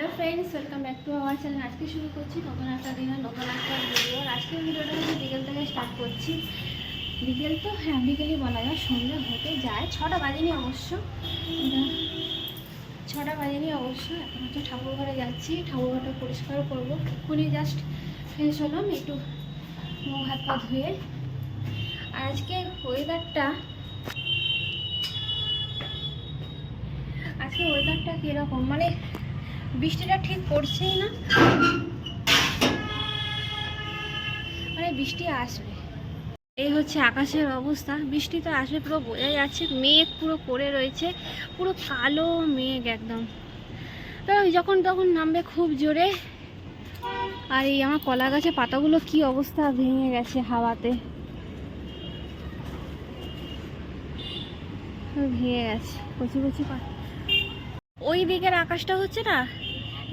Hello friends welcome back to our channel আজকে শুরু করছি নতুন একটা দিনের নতুন একটা ভিডিও আজকের ভিডিওটা হচ্ছে বিকেল থেকে স্টার্ট করছি। বিকেল তো হ্যাঁ বিকেলই বলা যায়, সন্ধ্যে হতে যায়। ছটা বাজেনি অবশ্য। ছটা বাজেনি অবশ্য। এখন হচ্ছে ঠাকুর ঘরে যাচ্ছি। ঠাকুর ঘরটা পরিষ্কার করব। এক্ষুনি জাস্ট ফ্রেশ হলাম, একটু মুখ হাত পা ধুয়ে। আর আজকে ওয়েদারটা আজকে ওয়েদারটা কীরকম? মানে বৃষ্টিটা ঠিক পড়ছেই না। মানে বৃষ্টি আসবে। এই হচ্ছে আকাশের অবস্থা। বৃষ্টি তো আসবে, পুরো বোঝা যাচ্ছে। মেঘ পুরো পড়ে রয়েছে। পুরো কালো মেঘ একদম। তো যখন তখন নামবে খুব জোরে। আর এই আমার কলা গাছের পাতাগুলো কি অবস্থা? ভেঙে গেছে হাওয়াতে। ভেঙে গেছে। কচি কচি পাতা। ওই দিকের আকাশটা হচ্ছে না?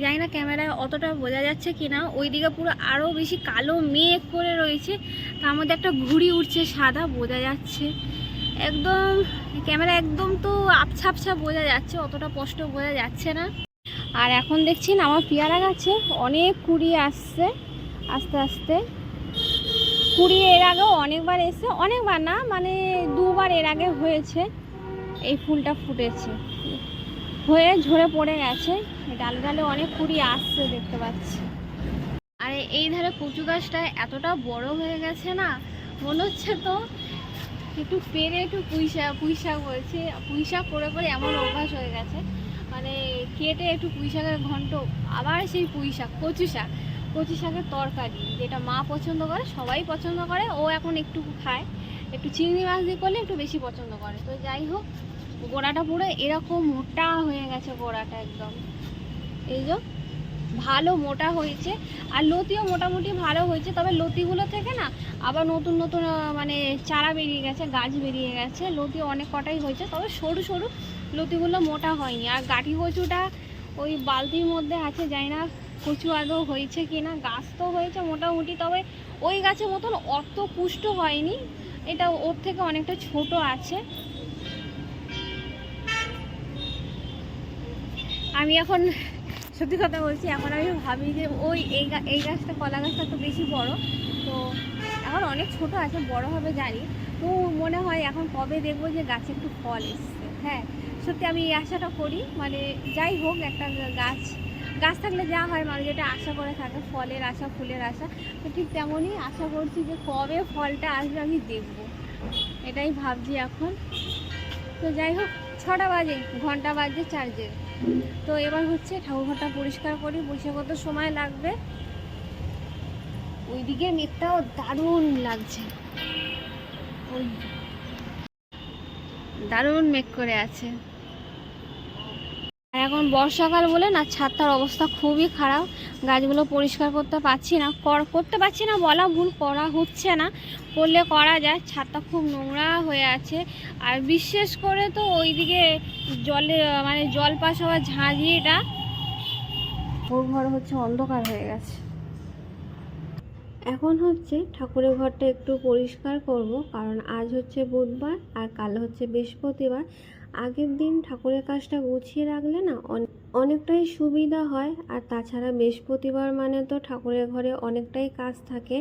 জানি না ক্যামেরায় অতটা বোঝা যাচ্ছে কি না ওই দিকে পুরো আরও বেশি কালো মেঘ করে রয়েছে। তার মধ্যে একটা ঘুড়ি উঠছে সাদা বোঝা যাচ্ছে। একদম, ক্যামেরা একদম তো আবছা আবছা বোঝা যাচ্ছে, অতটা স্পষ্ট বোঝা যাচ্ছে না। আর এখন দেখছেন আমার পেয়ারা গাছে অনেক কুড়ি আসছে, আস্তে আস্তে। কুড়ি এর আগেও অনেকবার এসে অনেকবার না মানে দুবার এর আগে হয়েছে। এই ফুলটা ফুটেছে। হয়ে ঝরে পড়ে গেছে। ডালে ডালে অনেক কুড়ি আসছে দেখতে পাচ্ছি। আর এই ধারে কচু গাছটা এতটা বড় হয়ে গেছে না, মনে হচ্ছে তো একটু পেরে একটু পুঁইশাক পুঁইশাক বলছে। পুঁইশাক করে করে এমন অভ্যাস হয়ে গেছে। মানে কেটে একটু পুঁইশাকের ঘন্ট, আবার সেই পুঁইশাক, কচু শাক। কচু শাকের তরকারি, যেটা মা পছন্দ করে, সবাই পছন্দ করে, ও এখন একটু খায়। একটু চিংড়ি মাছ দিয়ে করলে একটু বেশি পছন্দ করে। তো যাই হোক গোড়াটা পুরো এরকম মোটা হয়ে গেছে গোড়াটা একদম। এই যে, ভালো মোটা হয়েছে। আর লতিও মোটামুটি ভালো হয়েছে, তবে লতিগুলো থেকে না আবার নতুন নতুন মানে চারা বেরিয়ে গেছে, গাছ বেরিয়ে গেছে। লতি অনেক কটাই হয়েছে, তবে সরু সরু লতিগুলো মোটা হয়নি। আর গাঠি কচুটা ওই বালতির মধ্যে আছে, জানি না কচু আদৌ হয়েছে কি না গাছ তো হয়েছে মোটামুটি, তবে ওই গাছের মতন অত পুষ্ট হয়নি। এটা ওর থেকে অনেকটা ছোট আছে। আমি এখন সত্যি কথা বলছি, এখন আমি ভাবি যে ওই এই এই গাছটা, কলা গাছটা তো বেশি বড়। তো এখন অনেক ছোট আছে, বড় হবে জানি। তো মনে হয় এখন কবে দেখব যে গাছে একটু ফল এসছে। হ্যাঁ সত্যি আমি এই আশাটা করি। মানে যাই হোক, একটা গাছ গাছ থাকলে যা হয়, মানুষ যেটা আশা করে থাকে, ফলের আশা, ফুলের আশা। তো ঠিক তেমনই আশা করছি যে কবে ফলটা আসবে আমি দেখব। এটাই ভাবছি এখন। তো যাই হোক, ছটা বাজে, ঘণ্টা বাজে চার্জের তো এবার হচ্ছে ঠাকুরঘরটা পরিষ্কার করি বসে কত সময় লাগবে। ওইদিকে মেঘটাও দারুণ লাগছে। দারুণ মেঘ করে আছে। আর এখন বর্ষাকাল বলে না, ছাদটার অবস্থা খুবই খারাপ। গাছগুলো পরিষ্কার করতে পারছি না। কর- করতে পারছি না বলা ভুল, করা হচ্ছে না। করলে করা যায়। ছাদটা খুব নোংরা হয়ে আছে। আর বিশেষ করে তো ওইদিকে জলে মানে জল পাশ হওয়া ঝাঁঝিটা, ওর ঘর হচ্ছে অন্ধকার হয়ে গেছে। এখন হচ্ছে ঠাকুরের ঘরটা একটু পরিষ্কার করব, কারণ আজ হচ্ছে বুধবার আর কাল হচ্ছে বৃহস্পতিবার। আগের দিন ঠাকুরের কাজটা গুছিয়ে রাখলে না অনেকটাই সুবিধা হয়। আর তাছাড়া বৃহস্পতিবার মানে তো ঠাকুরের ঘরে অনেকটাই কাজ থাকে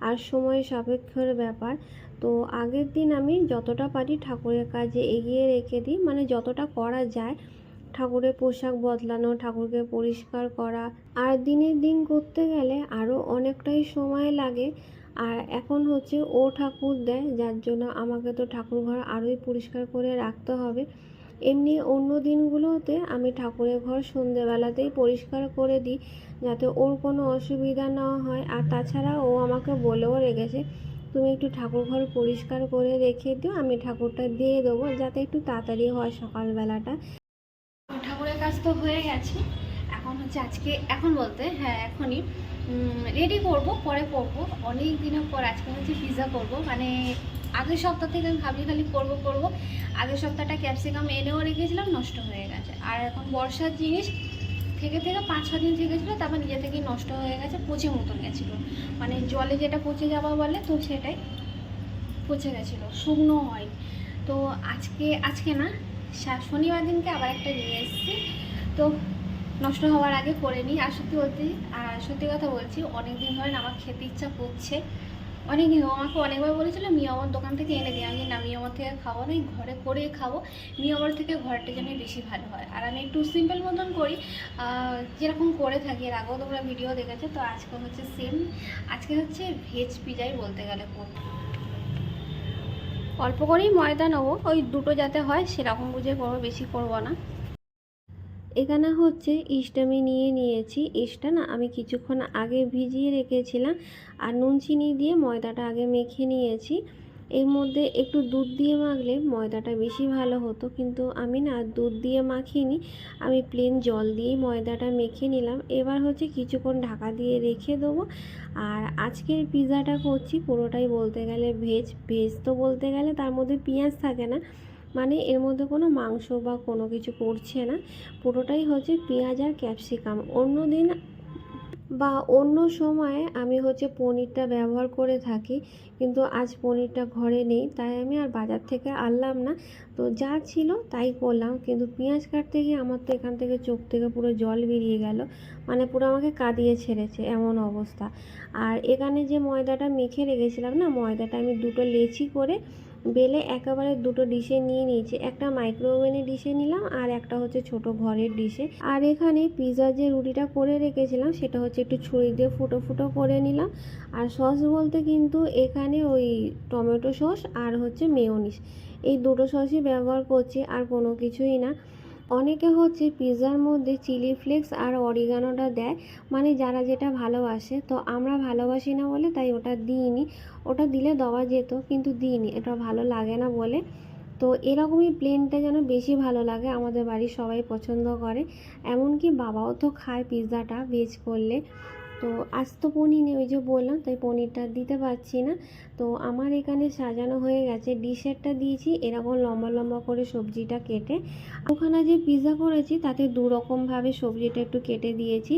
আর সময় সাপেক্ষর ব্যাপার। তো আগের দিন আমি যতটা পারি ঠাকুরের কাজে এগিয়ে রেখে দিই। মানে যতটা করা যায় ঠাকুরের পোশাক বদলানো, ঠাকুরকে পরিষ্কার করা। আর দিনের দিন করতে গেলে আরও অনেকটাই সময় লাগে। আর এখন হচ্ছে ও ঠাকুর দেয়, যার জন্য আমাকে তো ঠাকুর ঘর আরোই পরিষ্কার করে রাখতে হবে। এমনি অন্য দিনগুলোতে আমি ঠাকুরের ঘর সন্ধেবেলাতেই পরিষ্কার করে দিই, যাতে ওর কোনো অসুবিধা না হয়। আর তাছাড়া ও আমাকে বলেও রেখেছে, তুমি একটু ঠাকুর ঘর পরিষ্কার করে রেখে দিও, আমি ঠাকুরটা দিয়ে দেবো, যাতে একটু তাড়াতাড়ি হয় সকালবেলাটা। ঠাকুরের কাজ তো হয়ে গেছে। এখন হচ্ছে আজকে, এখন বলতে হ্যাঁ এখনই রেডি করব, পরে করব। অনেক দিনের পর আজকে হচ্ছে পিৎজা করব। মানে আগের সপ্তাহ থেকে আমি ভাবি খালি করব করব। আগের সপ্তাহটা ক্যাপসিকাম এনেও রেখেছিলাম, নষ্ট হয়ে গেছে। আর এখন বর্ষার জিনিস থেকে থেকে পাঁচ ছ দিন থেকেছিল তারপর নিজে থেকেই নষ্ট হয়ে গেছে, পচে মতন গেছিল। মানে জলে যেটা পচে যাওয়া বলে, তো সেটাই পচে গেছিল, শুকনো হয়। তো আজকে আজকে না শনিবার দিনকে আবার একটা নিয়ে এসেছি। তো নষ্ট হওয়ার আগে করে নিই। আর সত্যি বলতে সত্যি কথা বলছি অনেক দিন ধরে না আমার খেতে ইচ্ছা করছে। অনেক দিন আমাকে অনেকবার বলেছিল মিয়ামর দোকান থেকে এনে দিই আমি না মিয়ামর থেকে খাব না ঘরে করে খাব। মিয়ামর থেকে ঘরটা যেন বেশি ভালো হয়। আর আমি একটু সিম্পল মতন করি যেরকম করে থাকি। এর আগেও তোমরা ভিডিও দেখেছ, তো আজকে হচ্ছে সেম আজকে হচ্ছে ভেজ পিজাই বলতে গেলে করব অল্প করেই ময়দা নেব, ওই দুটো যাতে হয় সেরকম বুঝে করব, বেশি করব না। এখানে হচ্ছে ইস্ট আমি নিয়ে নিয়েছি। ইস্টটা না আমি কিছুক্ষণ আগে ভিজিয়ে রেখেছিলাম আর নুন চিনি দিয়ে ময়দাটা আগে মেখে নিয়েছি। এর মধ্যে একটু দুধ দিয়ে মাখলে ময়দাটা বেশি ভালো হতো। কিন্তু আমি না দুধ দিয়ে মাখিনি। আমি প্লেন জল দিয়েই ময়দাটা মেখে নিলাম। এবার হচ্ছে কিছুক্ষণ ঢাকা দিয়ে রেখে দেবো। আর আজকের পিৎজাটা করছি পুরোটাই বলতে গেলে ভেজ ভেজ তো বলতে গেলে তার মধ্যে পেঁয়াজ থাকে না। মানে এর মধ্যে কোনো মাংস বা কোনো কিছু পড়ছে না। পুরোটাই হচ্ছে পেঁয়াজ আর ক্যাপসিকাম। অন্য দিন বা অন্য সময়ে আমি হচ্ছে পনিরটা ব্যবহার করে থাকি, কিন্তু আজ পনিরটা ঘরে নেই, তাই আমি আর বাজার থেকে আনলাম না। তো যা ছিল তাই করলাম, কিন্তু পেঁয়াজ কাটতে গিয়ে আমার তো এখান থেকে চোখ থেকে পুরো জল বেরিয়ে গেল মানে পুরো আমাকে কাঁদিয়ে ছেড়েছে এমন অবস্থা। আর এখানে যে ময়দাটা মেখে রেখেছিলাম না, ময়দাটা আমি দুটো লেচি করে বেলে একেবারে দুটো ডিশে নিয়ে নিয়েছি। একটা মাইক্রোওভেনে ডিশে নিলাম আর একটা হচ্ছে ছোট ঘরের ডিশে। আর এখানে পিৎজা যে রুটিটা করে রেখেছিলাম, সেটা হচ্ছে একটু ছুরি দিয়ে ফুটো ফুটো করে নিলাম। আর সস বলতে কিন্তু এখানে ওই টমেটো সস আর হচ্ছে মেয়নিস এই দুটো সসই ব্যবহার করছি, আর কোনো কিছুই না। অনেকে হচ্ছে পিৎজার মধ্যে চিলি ফ্লেক্স আর অরিগানোটা দেয় মানে যারা যেটা ভালোবাসে। তো আমরা ভালোবাসি না বলে তাই ওটা দিইনি। ওটা দিলে দেওয়া যেত, কিন্তু দিইনি। এটা ভালো লাগে না বলে। তো এরকমই প্লেনটা যেন বেশি ভালো লাগে, আমাদের বাড়ির সবাই পছন্দ করে। এমনকি বাবাও তো খায় পিৎজাটা ভেজ করলে। তো আজ তো পনির নেই, ওই যে বললাম, তাই পনিরটা দিতে পারছি না। তো আমার এখানে সাজানো হয়ে গেছে, ডিশেরটা দিয়েছি, এরকম লম্বা লম্বা করে সবজিটা কেটে। ওখানে যে পিৎজা করেছি, তাতে দু রকমভাবে সবজিটা একটু কেটে দিয়েছি।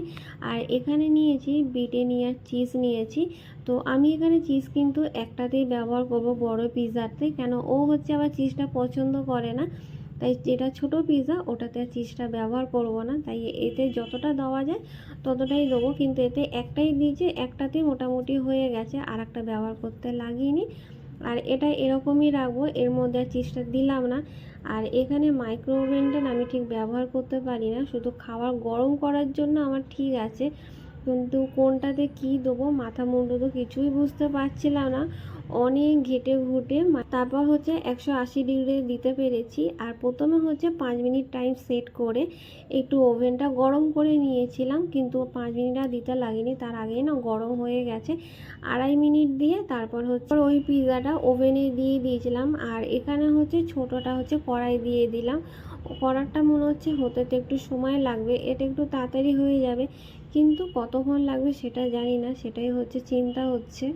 আর এখানে নিয়েছি ব্রিটেনিয়ার চিজ নিয়েছি। তো আমি এখানে চিজ কিন্তু একটাতেই ব্যবহার করব বড় পিৎজাতে কেন ও হচ্ছে আবার চিজটা পছন্দ করে না। তাই যেটা ছোট পিৎজা ওটাতে চিজটা ব্যবহার করব না। তাই এতে যতটা দেওয়া যায়, ততটাই দেবো। কিন্তু এতে একটাই দিয়েছি, একটাতেই মোটামুটি হয়ে গেছে। আর একটা ব্যবহার করতে লাগিনি। আর এটা এরকমই রাখব, এর মধ্যে আর চিজটা দিলাম না। আর এখানে মাইক্রো ওভেনটা আমি ঠিক ব্যবহার করতে পারি না। শুধু খাবার গরম করার জন্য আমার ঠিক আছে। কিন্তু কোনটাতে কি দেবো, মাথা মুন্ডু তো কিছুই বুঝতে পারছিলাম না। অনেক ঘেটে ঘুটে তারপর হচ্ছে একশো আশি ডিগ্রি দিতে পেরেছি। আর প্রথমে হচ্ছে পাঁচ মিনিট টাইম সেট করে একটু ওভেনটা গরম করে নিয়েছিলাম, কিন্তু পাঁচ মিনিট আর দিতে লাগেনি। তার আগেই না গরম হয়ে গেছে। আড়াই মিনিট দিয়ে তারপর হচ্ছে ওই পিৎজাটা ওভেনে দিয়ে দিয়েছিলাম। আর এখানে হচ্ছে ছোটোটা হচ্ছে কড়াই দিয়ে দিলাম। কড়াটা মনে হচ্ছে হতে তো একটু সময় লাগবে, এটা একটু তাড়াতাড়ি হয়ে যাবে। কিন্তু কতক্ষণ লাগবে সেটা জানি না, সেটাই হচ্ছে চিন্তা হচ্ছে।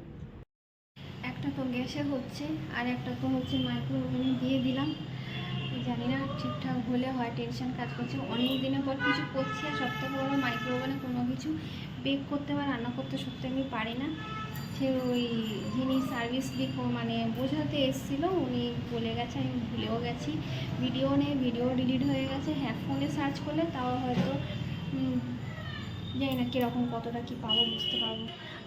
একটা তো গ্যাসে হচ্ছে, আর একটা তো হচ্ছে মাইক্রো ওভেনে দিয়ে দিলাম। জানি না ঠিকঠাক হলে হয় টেনশন কাজ করছে। অনেক দিনের পর কিছু করছি, আর সবথেকে বড় মাইক্রো ওভেনে কোনো কিছু বেক করতে বা রান্না করতে সত্যি আমি পারি না। সে ওই যিনি সার্ভিস দিক মানে বোঝাতে এসেছিল, উনি বলে গেছে, আমি ভুলেও গেছি। ভিডিও নেই ভিডিও ডিলিট হয়ে গেছে হ্যাঁ ফোনে সার্চ করলে তাও হয়তো জানি না কীরকম, কতটা কী পাবো বুঝতে পারব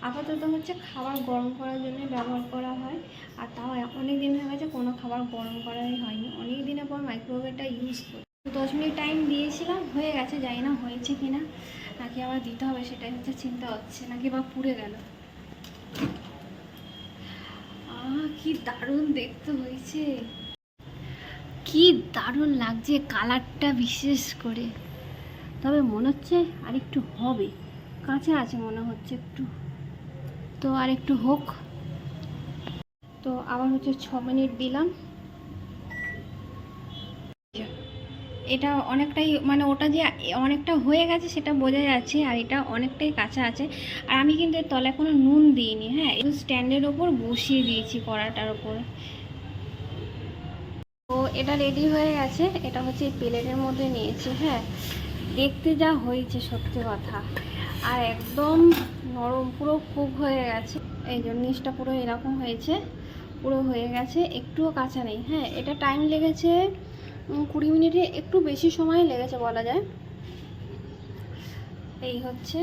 আপাতত হচ্ছে খাবার গরম করার জন্য ব্যবহার করা হয়, আর তাও অনেক দিন হয়ে গেছে কোনো খাবার গরম করাই হয়নি। অনেক দিনের পর মাইক্রোওয়েভটা ইউজ করি। দশ মিনিট টাইম দিয়েছিলাম, হয়ে গেছে, জানি না হয়েছে কি না নাকি আবার দিতে হবে সেটাই হচ্ছে চিন্তা হচ্ছে, নাকি বা পুড়ে গেল। কি দারুণ দেখতে হয়েছে। কি দারুণ লাগছে কালারটা বিশেষ করে। তবে মনে হচ্ছে আর একটু হবে। কাঁচা আছে মনে হচ্ছে একটু। তো আর একটু হোক। তো আবার হচ্ছে ছ মিনিট দিলাম। এটা অনেকটাই মানে ওটা যে অনেকটা হয়ে গেছে সেটা বোঝা যাচ্ছে আর এটা অনেকটাই কাঁচা আছে। আর আমি কিন্তু এর তলায় কোনো নুন দিইনি হ্যাঁ? একটু স্ট্যান্ডের ওপর বসিয়ে দিয়েছি কড়াটার ওপর। তো এটা রেডি হয়ে গেছে। এটা হচ্ছে প্লেটের মধ্যে নিয়েছি হ্যাঁ? দেখতে যা হয়েছে সত্যি কথা। আর একদম নরম, পুরো খুব হয়ে গেছে। এই জন্য নিচটা পুরো এরকম হয়েছে, পুরো হয়ে গেছে, একটুও কাঁচা নেই হ্যাঁ। এটা টাইম লেগেছে কুড়ি মিনিটে একটু বেশি সময় লেগেছে বলা যায়। এই হচ্ছে,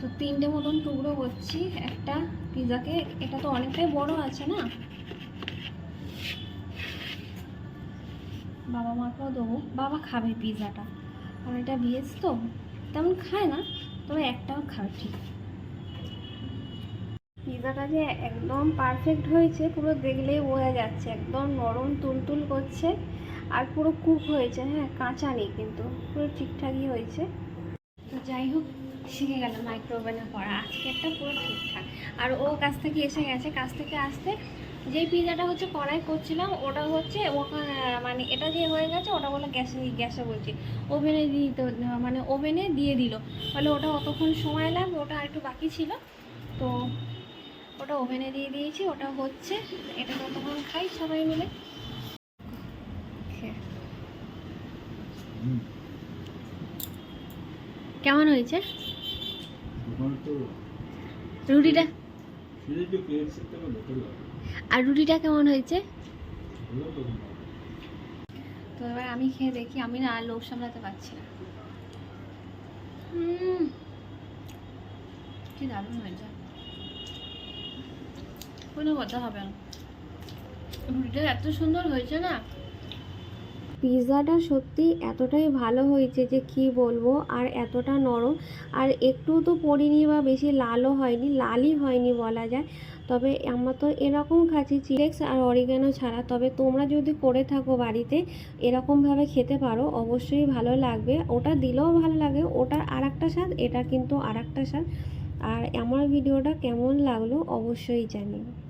তো তিনটে মতন টুকরো করছি। একটা পিৎজাকে এটা তো অনেকটাই বড় আছে না? বাবা মাকেও দেবো। বাবা খাবে পিৎজাটা এটা ভেজ তো তেমন খায় না তবে একটাও খাবে ঠিক। পিৎজাটা যে একদম পারফেক্ট হয়েছে পুরো দেখলেই বোঝা যাচ্ছে একদম নরম তুলতুল করছে আর পুরো কুক হয়েছে হ্যাঁ কাঁচা নেই কিন্তু পুরো ঠিকঠাকই হয়েছে। তো যাই হোক শিখে গেলাম মাইক্রোওভেনে করা আজকেরটা পুরো ঠিকঠাক। আর ও কাছ থেকে এসে গেছে কাছ থেকে আসতে যেই পিৎজাটা হচ্ছে কড়াই করছিলাম ওটা হচ্ছে মানে এটা যে হয়ে গেছে ওটা বলে গ্যাসে গ্যাসে বলছি। ওভেনে দিয়ে দিতে মানে ওভেনে দিয়ে দিল। ফলে ওটা অতক্ষণ সময় লাগবে ওটা একটু বাকি ছিল। তো ওটা ওভেনে দিয়ে দিয়েছি ওটা হচ্ছে এটা ততক্ষণ খাই সবাই মিলে। কেমন হয়েছে? রুটিটা? আর রুটিটা কেমন হয়েছে? তো। এবার আমি খেয়ে দেখি আমি না আর লোভ সামলাতে পারছি না। হুম। কি দারুণ হয়েছে। কোনো কথা হবে না। রুটিটা এত সুন্দর হয়েছে না পিৎজাটা সত্যি এতটাই ভালো হয়েছে যে কি বলব, আর এতটা নরম। আর একটু তো পড়িনি বা বেশি লালও হয়নি, লালই হয়নি বলা যায়। তবে আমরা তো এরকম খাচ্ছি, চিলেক্স আর অরিগানো ছাড়া। তবে তোমরা যদি করে থাকো বাড়িতে, এরকমভাবে খেতে পারো, অবশ্যই ভালো লাগবে। ওটা দিলেও ভালো লাগে, ওটার আর একটা স্বাদ, এটা কিন্তু আর একটা স্বাদ। আর আমার ভিডিওটা কেমন লাগল অবশ্যই জানিও।